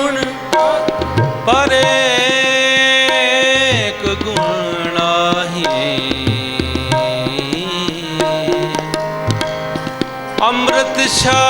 ਗੁਣ ਪਰੇ ਅੰਮ੍ਰਿਤ ਛਾ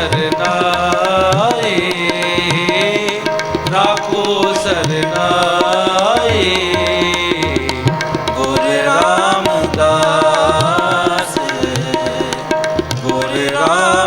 ਸਰਨਾਏ ਰਾਖੋ ਸਰਨਾਏ ਗੁਰ ਰਾਮਦਾਸ। ਗੁਰ ਰਾਮ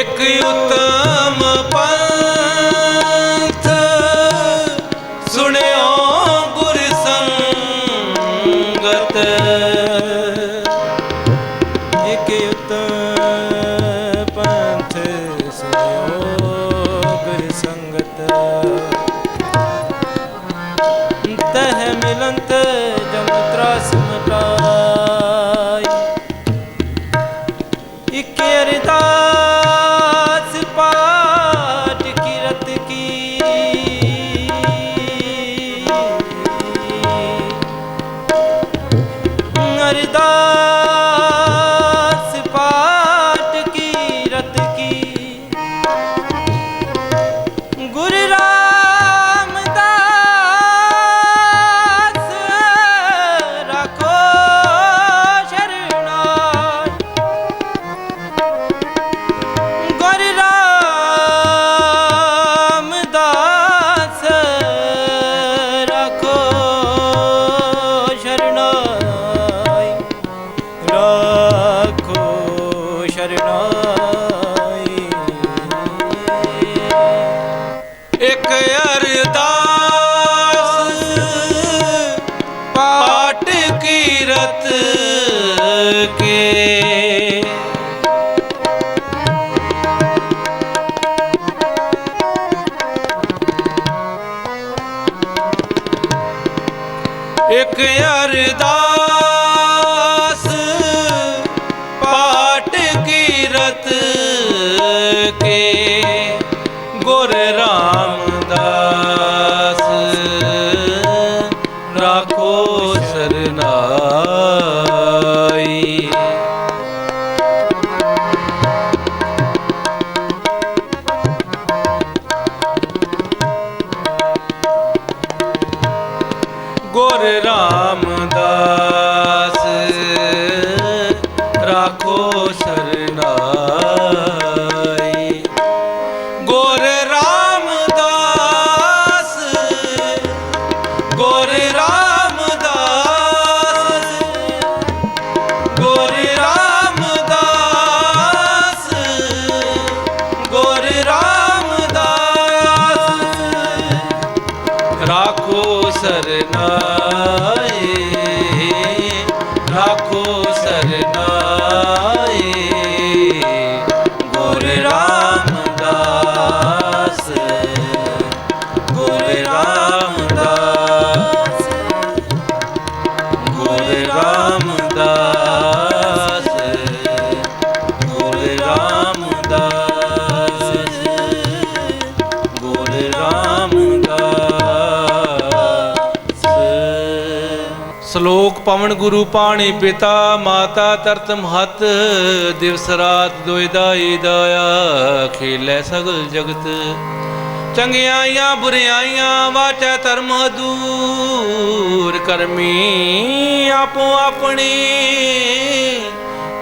ਇੱਕ ਉਤਮ ਪੰਥ ਸੁਣਿਓ ਇੱਕ ਅਰਦਾਸ ਪਾਟ ਕੀਰਤ ਕੇ ਗੁਰ ਰਾਮਦਾਸ ਗੁਰ ਰਾਮਦਾਸ ਸਰਨਾਏ ਰਾਮਦਾਸ ਪਵਨ ਗੁਰੂ ਪਾਣੀ ਪਿਤਾ, ਮਾਤਾ ਤਰਤ ਮਹਤ, ਦਿਵਸ ਰਾਤ ਦੁਇਦਾਈ ਦਾਇਆ, ਖੇਲੇ ਸਗਲ ਜਗਤ। ਚੰਗਿਆਈਆਂ, ਬੁਰਿਆਈਆਂ, ਵਾਚੈ ਧਰਮ ਦੂਰ, ਕਰਮੀ ਆਪੋ ਆਪਣੀ।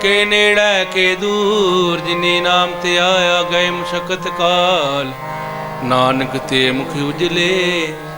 ਕੇ ਨੇੜੇ, ਕੇ ਦੂਰ, ਜਿਨੇ ਨਾਮ ਤੇ ਆਇਆ ਗਏ ਮੁਸ਼ਕਤ ਕਾਲ। ਨਾਨਕ ਤੇ ਮੁਖ ਉਜਲੇ